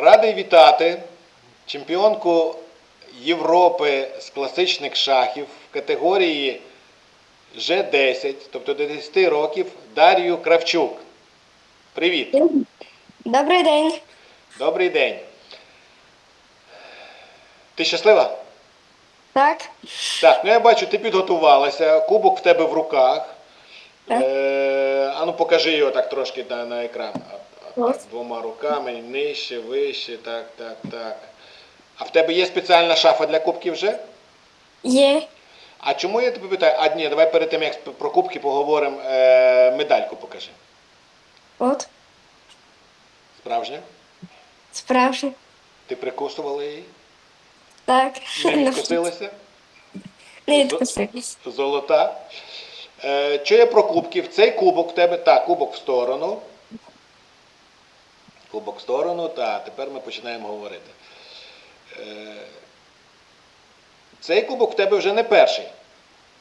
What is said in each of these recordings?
Радий вітати чемпіонку Європи з класичних шахів в категорії Ж10, тобто до 10 років, Дар'ю Кравчук. Привіт! Добрий день. Добрий день. Ти щаслива? Так. Так, ну я бачу, ти підготувалася, кубок в тебе в руках. Так. Е, а ну покажи його так трошки на, на екран. Ось. двома руками, нижче, вище, так, так, так. А в тебе є спеціальна шафа для кубків вже? Є. А чому я тебе питаю? А ні, давай перед тим, як про кубки поговоримо, е, медальку покажи. От. Справжня? Справжнє. Ти прикусувала її? Так. Не відкусилася? Не відкусились. Золота. Е, що я про кубків? Цей кубок в тебе, так, кубок в сторону. Кубок в сторону, так, тепер ми починаємо говорити. Е, цей кубок в тебе вже не перший.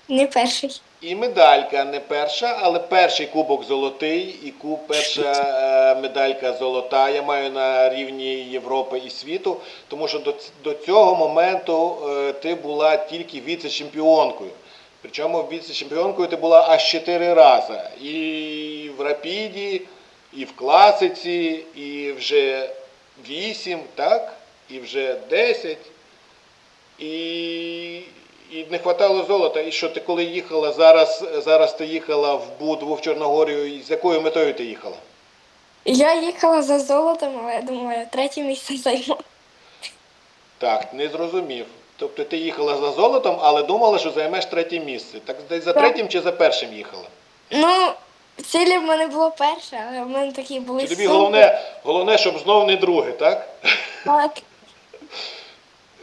Не перший. І медалька не перша, але перший кубок золотий, і куб, перша е, медалька золота. Я маю на рівні Європи і світу, тому що до, до цього моменту е, ти була тільки віце-чемпіонкою. Причому віце-чемпіонкою ти була аж чотири рази. І в рапіді, і в класиці, і вже вісім, так? І вже десять. І, і не хватало золота. І що ти коли їхала зараз, зараз ти їхала в Будву в Чорногорію, і з якою метою ти їхала? Я їхала за золотом, але я думаю, третє місце займу. Так, не зрозумів. Тобто ти їхала за золотом, але думала, що займеш третє місце. Так десь за Так. третім чи за першим їхала? Ну, цілі в мене було перше, але в мене такі були. Чи тобі сумні. головне, головне, щоб знов не друге, так? Так.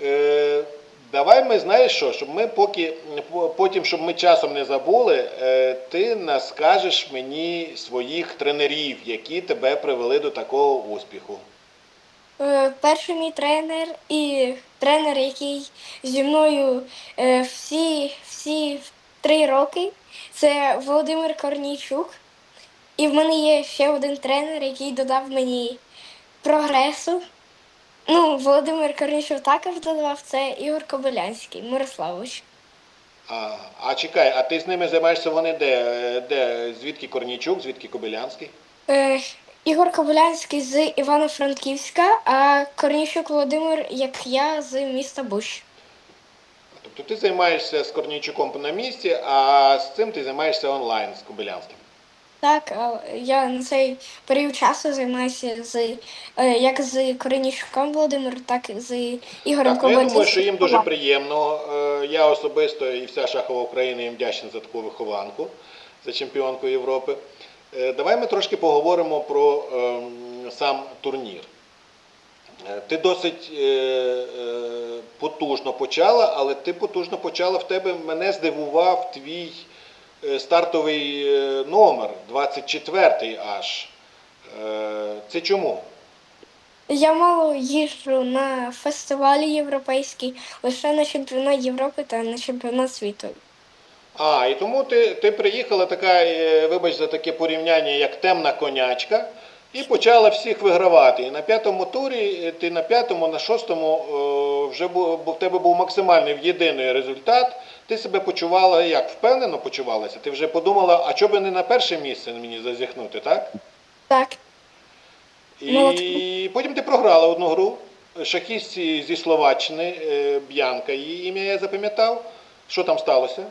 Е, давай ми знаєш що, щоб ми поки по- потім, щоб ми часом не забули, е, ти нас скажеш мені своїх тренерів, які тебе привели до такого успіху. Е, Перший мій тренер і тренер, який зі мною е, всі, всі три роки, це Володимир Корнійчук. І в мене є ще один тренер, який додав мені прогресу. Ну, Володимир Корнійчук також додавав, це Ігор Кобилянський, Мирославович. А, а чекай, а ти з ними займаєшся вони де? Де? Звідки Корнійчук, звідки Кобилянський? Е, Ігор Кобилянський з Івано-Франківська, а Корнійчук Володимир, як я, з міста Буш. Тобто ти займаєшся з Корнійчуком на місці, а з цим ти займаєшся онлайн з Кобилянським. Так, я на цей період часу займаюся з е, як з Коренічуком Володимиром, так і з Ігорем Так, ну, я думаю, що їм дуже приємно. Е, Я особисто і вся шахова Україна їм вдячна за таку вихованку, за чемпіонку Європи. Е, Давай ми трошки поговоримо про ем, сам турнір. Ти досить потужно почала, але ти потужно почала в тебе. Мене здивував твій стартовий е, номер, 24-й аж. Е, Це чому? Я мало їжджу на фестивалі європейські, лише на чемпіонат Європи та на чемпіонат світу. А, і тому ти, ти приїхала така, е, вибач за таке порівняння, як темна конячка, і почала всіх вигравати. І на п'ятому турі, е, ти на п'ятому, на шостому е, вже був, в тебе був максимальний єдиний результат. Ти себе почувала як? Впевнено почувалася? Ти вже подумала, а чого би не на перше місце мені зазіхнути, так? Так, І Молодці. потім ти програла одну гру. Шахістці зі Словаччини, е, Б'янка, її ім'я я запам'ятав. Що там сталося?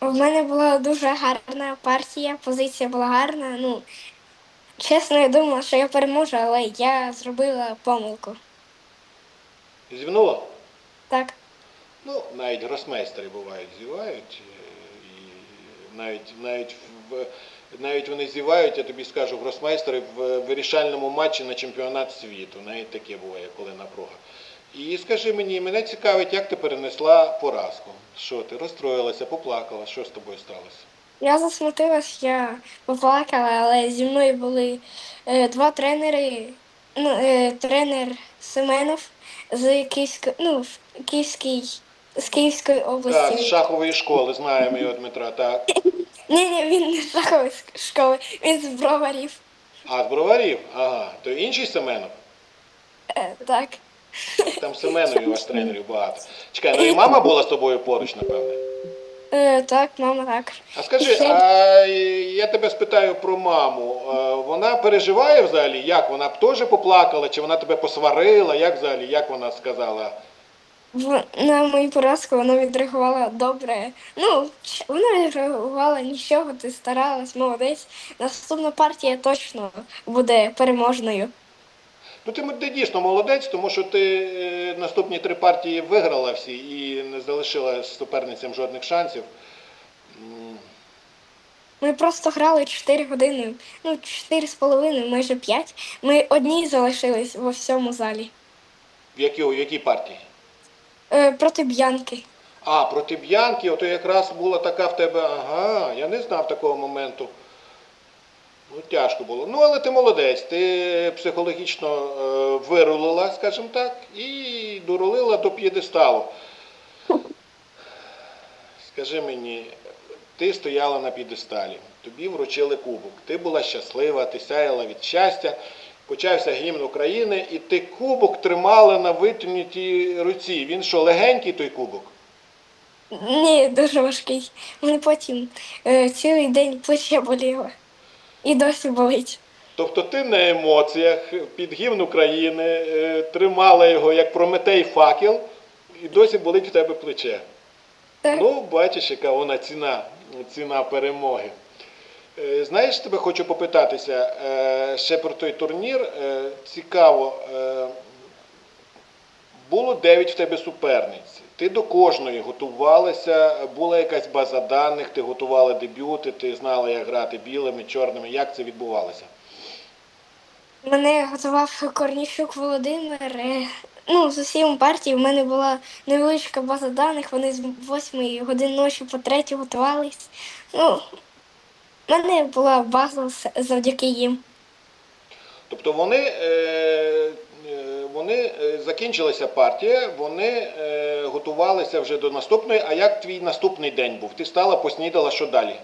в мене була дуже гарна партія, позиція була гарна. Ну, чесно, я думала, що я переможу, але я зробила помилку. Зівнула? Так. Ну, навіть гросмейстери бувають, зівають. е, І навіть, навіть, в, навіть вони зівають, я тобі скажу, гросмейстери в вирішальному матчі на чемпіонат світу. Навіть таке буває, коли напруга. І скажи мені, мене цікавить, як ти перенесла поразку. Що ти розстроїлася, поплакала, що з тобою сталося? Я засмутилась, я поплакала, але зі мною були е, два тренери. Ну, е, тренер Семенов з Київської, ну, в Київській, з Київської Так, області. з шахової школи, знаємо його Дмитра, так. Ні, ні, він не з шахової школи, він з броварів. А з броварів? Ага, то інший Семенов? Е, так. Там Семенові ваш тренерів багато. Чекай, ну і мама була з тобою поруч, напевне. Е, так, мама так. А скажи, а я тебе спитаю про маму. Е, Вона переживає взагалі, як вона б теж поплакала, чи вона тебе посварила? Як взагалі, як вона сказала? В- На мою поразку вона відреагувала добре. Ну, ч- вона відреагувала нічого, ти старалась, молодець. Наступна партія точно буде переможною. Ну ти, дійсно молодець, тому що ти е, наступні три партії виграла всі і не залишила суперницям жодних шансів. Ми просто грали 4 години, ну, 4 з половиною, майже 5. Ми одні залишились во всьому залі. В якій, в якій партії? Е, проти Б'янки. А, проти Б'янки, ото якраз була така в тебе, ага, я не знав такого моменту. Ну, тяжко було. Ну, але ти молодець, ти психологічно е, вирулила, скажімо так, і дорулила до п'єдесталу. Скажи мені, ти стояла на п'єдесталі, тобі вручили кубок, ти була щаслива, ти сяяла від щастя, почався гімн України, і ти кубок тримала на витягнутій руці. Він що, легенький той кубок? Ні, дуже важкий. Мене потім е, цілий день плече боліло. І досі болить. Тобто ти на емоціях під гімн України е, тримала його як Прометей факел, і досі болить в тебе плече. Так. Ну, бачиш, яка вона ціна, ціна перемоги. Е, Знаєш, тебе хочу попитатися е, ще про той турнір. Цікаво, було 9 в тебе суперниць. Ти до кожної готувалася, була якась база даних, ти готувала дебюти, ти знала, як грати білими, чорними. Як це відбувалося? Мене готував Корніщук Володимир. е, Ну, з усіма партії в мене була невеличка база даних. Вони з 8 годин ночі по 3 готувались. Ну, в мене була база завдяки їм. Тобто вони, е, вони е, закінчилася партія, вони е, готувалися вже до наступної. А як твій наступний день був? Ти стала, поснідала, що далі?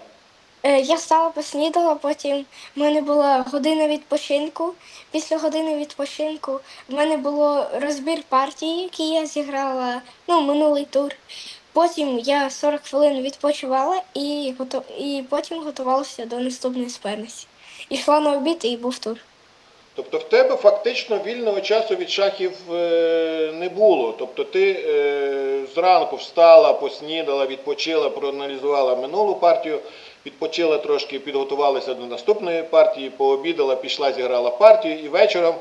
Е, Я встала, поснідала, потім в мене була година відпочинку. Після години відпочинку в мене було розбір партії, які я зіграла ну, минулий тур. Потім я 40 хвилин відпочивала і, і потім готувалася до наступної суперниці. Ішла на обід і був тур. Тобто в тебе фактично вільного часу від шахів е, не було. Тобто ти е, зранку встала, поснідала, відпочила, проаналізувала минулу партію, відпочила трошки, підготувалася до наступної партії, пообідала, пішла, зіграла партію і вечором.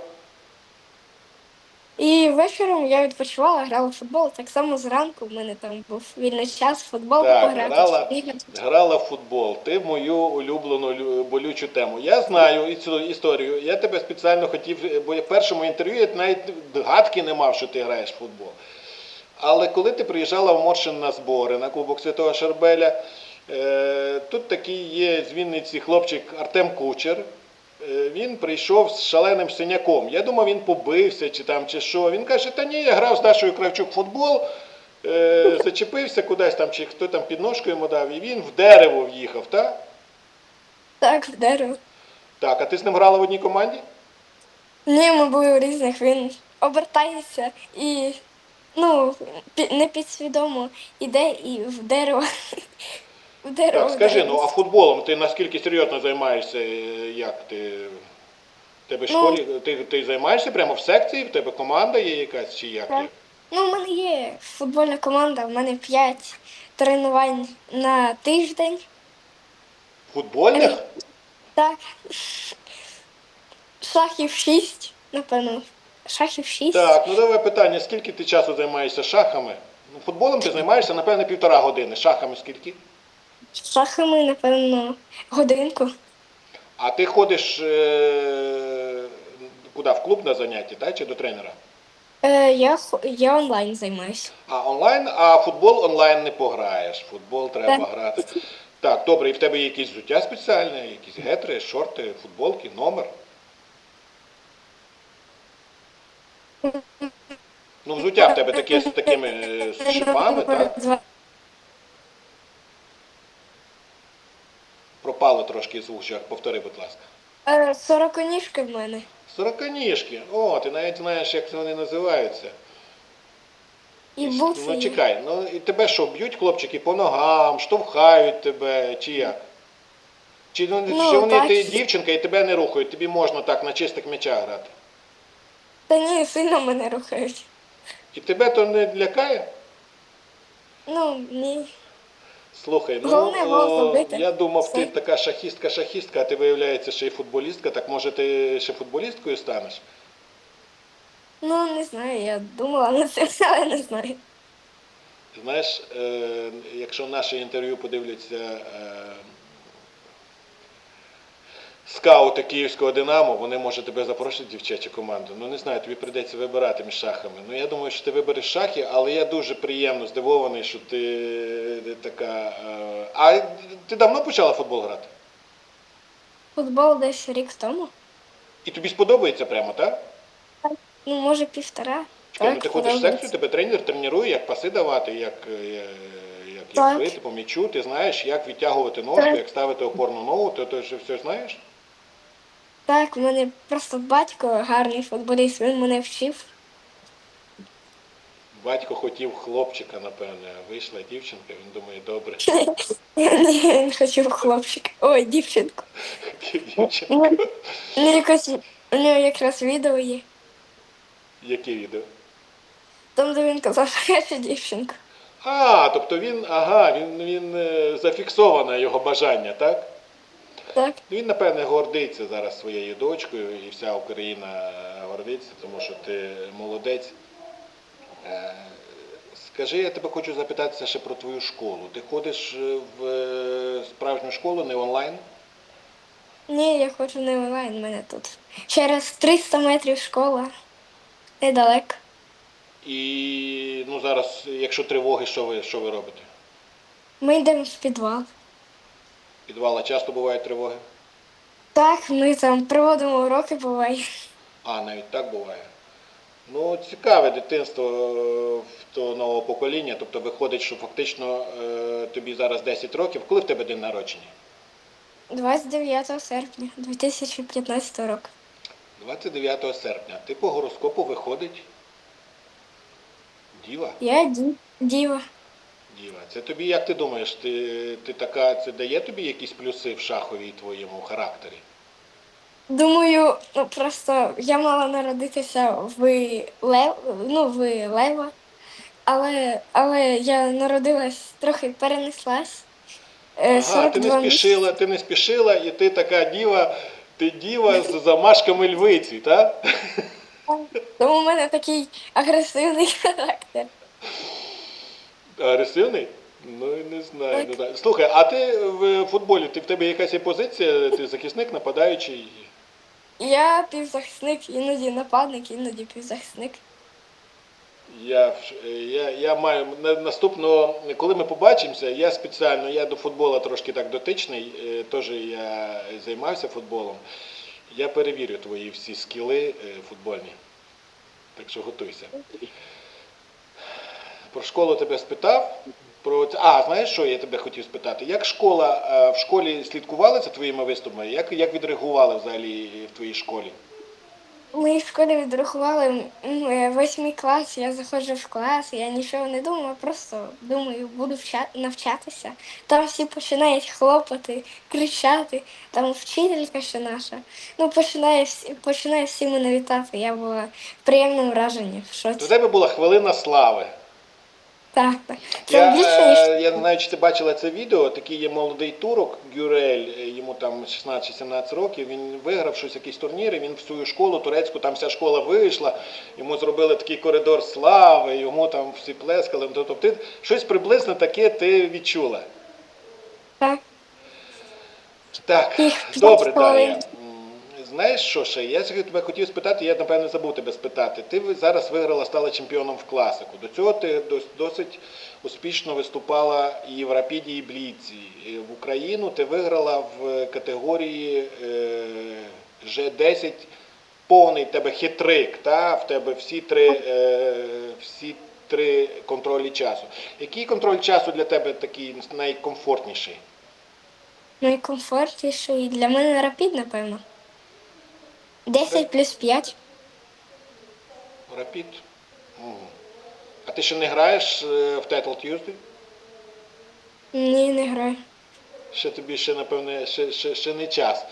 І вечором я відпочивала, грала в футбол. Так само зранку в мене там був вільний час, футбол Так, пограти. грала, грала в футбол. Ти в мою улюблену болючу тему. Я знаю і цю історію. Я тебе спеціально хотів, бо я в першому інтерв'ю я навіть гадки не мав, що ти граєш в футбол. Але коли ти приїжджала в Моршин на збори на Кубок Святого Шарбеля, е, тут такий є з Вінниці хлопчик Артем Кучер. Е, Він прийшов з шаленим синяком. Я думав, він побився чи там, чи що. Він каже, та ні, я грав з Дашою Кравчук в футбол, е, зачепився кудись там, чи хто там підножку йому дав, і він в дерево в'їхав, так? Так, в дерево. Так, а ти з ним грала в одній команді? Ні, ми були у різних. Він обертається і ну, не підсвідомо іде і в дерево. В дерево. Так, скажи, ну а футболом ти наскільки серйозно займаєшся, е, як ти? В тебе в Ну. школі, ти, ти займаєшся прямо в секції, в тебе команда є якась чи як? Так. Ну, у мене є футбольна команда, у мене 5 тренувань на тиждень. Футбольних? Так. Шахів 6, напевно. Шахів 6. Так, ну давай питання, скільки ти часу займаєшся шахами? Ну, футболом ти займаєшся, напевно, півтора години. Шахами скільки? Шахами, напевно, годинку. А ти ходиш е- куди? В клуб на заняття, чи до тренера? Е, я, хо- я онлайн займаюся. А онлайн, а футбол онлайн не пограєш. Футбол треба Так. грати. Так, добре, і в тебе є якісь взуття спеціальне, якісь гетри, шорти, футболки, номер. Ну, взуття в тебе таке з такими е, з шипами, так? Трошки звук, повтори, будь ласка. Е, Сороконіжки в мене. Сороканіжки. О, ти навіть знаєш, як вони називаються. І буци. Ну чекай, ну і тебе що, б'ють хлопчики по ногам, штовхають тебе, чи як? Чи, ну, Ну, чи вони так. ти дівчинка і тебе не рухають, тобі можна так на чистих м'ячах грати. Та ні, сильно мене рухають. І тебе то не лякає? Ну, ні. Слухай, ну Головне гол о, я думав, ти Все. така шахістка-шахістка, а ти виявляється ще й футболістка, так може ти ще футболісткою станеш? Ну, не знаю, я думала на це, але не знаю. Знаєш, е, якщо наше інтерв'ю подивляться е, скаути київського Динамо, вони може тебе запросять в дівчачу команду. Ну не знаю, тобі прийдеться вибирати між шахами. Ну я думаю, що ти вибереш шахи, але я дуже приємно здивований, що ти така. е, А ти давно почала футбол грати? Футбол десь рік тому. І тобі сподобається прямо, так? Ну, може, півтора. Чекай, ну ти ходиш в секцію, тебе тренер тренує, як паси давати, як, е, як, як бити по м'ячу, ти знаєш, як відтягувати ножку, як ставити опорну ногу, ти то ж все знаєш? Так, в мене просто батько гарний футболіст, він мене вчив. Батько хотів хлопчика, напевне, а вийшла дівчинка, він думає, добре, Він хотів хлопчика. Ой, дівчинку. дівчинку. У нього якраз відео є. Яке відео? Там, де він казав, що я ще дівчинка. А, тобто він, ага, він, він е, зафіксоване його бажання, так? Так. Ну, Він, напевне, гордиться зараз своєю дочкою, і вся Україна гордиться, тому що ти молодець. Е, Скажи, я тебе хочу запитатися ще про твою школу. Ти ходиш е, в е, справжню школу, не онлайн? Ні, я хочу не онлайн, в мене тут. Через 300 метрів школа. Недалеко. І ну, зараз, якщо тривоги, що ви, що ви робите? Ми йдемо в підвал. Підвала часто бувають тривоги? Так, ми там проводимо уроки, буває. А, навіть так буває. Ну, цікаве дитинство е, того нового покоління. Тобто виходить, що фактично е, тобі зараз 10 років. Коли в тебе день народження? 29 серпня 2015 року. 29 серпня. Ти по гороскопу виходить. Діва? Я ді- діва. Діва. Це тобі, як ти думаєш, ти, ти така, це дає тобі якісь плюси в шаховій твоєму характері? Думаю, ну просто я мала народитися в Лев, ну, в Лева, але, але я народилась трохи перенеслась. Е, Ага, ти не 42 спішила, ти не спішила, і ти така діва, ти діва з замашками львиці, так? місяці. Тому в мене такий агресивний характер. Агресивний? Ну, не знаю, не знаю. Слухай, а ти в футболі, ти в тебе якась є позиція, ти захисник, нападаючий? Я півзахисник, іноді нападник, іноді півзахисник. Я, я, я маю наступного, коли ми побачимося, я спеціально, я до футболу трошки так дотичний, е, теж я займався футболом. Я перевірю твої всі скіли е, футбольні. Так що готуйся. Про школу тебе спитав. Про а, знаєш що я тебе хотів спитати? Як школа е, в школі слідкували за твоїми виступами? Як, як відреагували взагалі в твоїй школі? Ми в школі відрахували е, восьмий клас, я заходжу в клас, я нічого не думаю, просто думаю, буду вча- навчатися. Там всі починають хлопати, кричати, там вчителька ще наша. Ну, починає всі, починає всі мене вітати. Я була в приємному враженні, в шоці. тебе була хвилина слави. Так, так. Це Я, більше, ніж е, я не знаю, чи ти бачила це відео. Такий є молодий турок Гюрель, е, йому там 16-17 років. Він виграв щось якісь турніри. Він в свою школу турецьку, там вся школа вийшла. Йому зробили такий коридор слави, йому там всі плескали. Ну, Тобто ти щось приблизно таке ти відчула. так. Так, Їх добре. Дар'я. Знаєш що ще? Я тебе хотів спитати, я напевно забув тебе спитати. Ти зараз виграла, стала чемпіоном в класику. До цього ти дос- досить успішно виступала і в Рапіді, і Бліці. В Україну ти виграла в категорії е, Ж10 повний тебе хитрик, та? в тебе всі три, е, всі три контролі часу. Який контроль часу для тебе такий найкомфортніший? найкомфортніший для мене рапід, напевно. 10 плюс 5. Рапід. Мгм. А ти ще не граєш е, в Title Tuesday? Ні, не граю. Ще тобі ще, напевне, ще, ще, ще не час.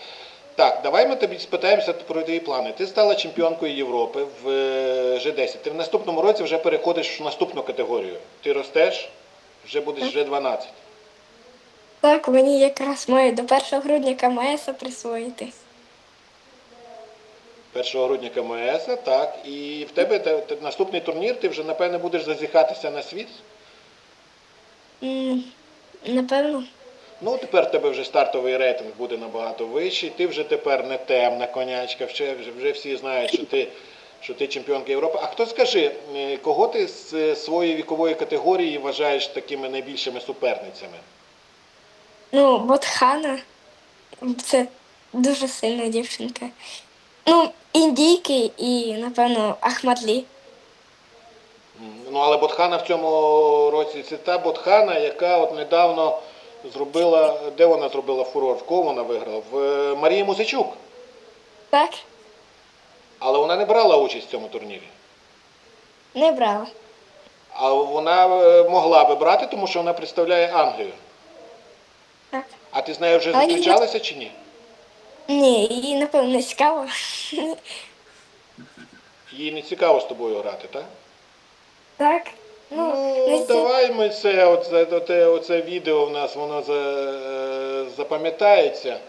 Так, давай ми тобі спитаємося про твої плани. Ти стала чемпіонкою Європи в е, G10. Ти в наступному році вже переходиш в наступну категорію. Ти ростеш, вже будеш G12. Так, мені якраз має до 1 грудня КМС присвоїти. 1 грудня КМС, так. І в тебе те- те- наступний турнір, ти вже, напевне, будеш зазіхатися на світ. М, Напевно. Ну, тепер в тебе вже стартовий рейтинг буде набагато вищий. Ти вже тепер не темна конячка, вже, вже, вже всі знають, що ти, що ти чемпіонка Європи. А хто скажи, е, кого ти з е, своєї вікової категорії вважаєш такими найбільшими суперницями? Ну, Ботхана це дуже сильна дівчинка. Ну, індійки і, напевно, Ахмадлі. Ну, але Ботхана в цьому році це та Ботхана, яка от недавно зробила, де вона зробила фурор? В кого вона виграла? В е, Марії Музичук. Так, Але вона не брала участь в цьому турнірі. не брала. А вона е, могла би брати, тому що вона представляє Англію. Так. А ти з нею вже Але зустрічалася чи ні? Ні, їй, напевно, не цікаво. Їй не цікаво з тобою грати, так? Так. Ну, не Ну, ці- давай ми це, оце, оце, оце відео в нас воно за, е, запам'ятається.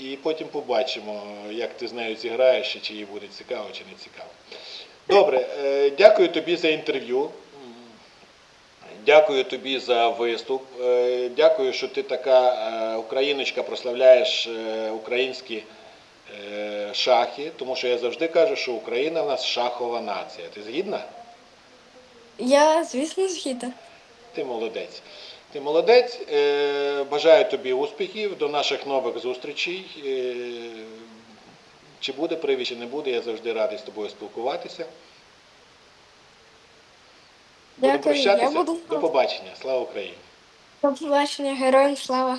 І потім побачимо, як ти з нею зіграєш, і чи їй буде цікаво, чи не цікаво. Добре, е, дякую тобі за інтерв'ю. Дякую тобі за виступ. Е, Дякую, що ти така е, україночка, прославляєш е, українські шахи, тому що я завжди кажу, що Україна в нас шахова нація. Ти згідна? Я, звісно, згідна. Ти молодець. Ти молодець. Бажаю тобі успіхів, до наших нових зустрічей. Чи буде привід, чи не буде, я завжди радий з тобою спілкуватися. Дякую, я прощатися. буду. До побачення. Слава Україні! До побачення, героям слава.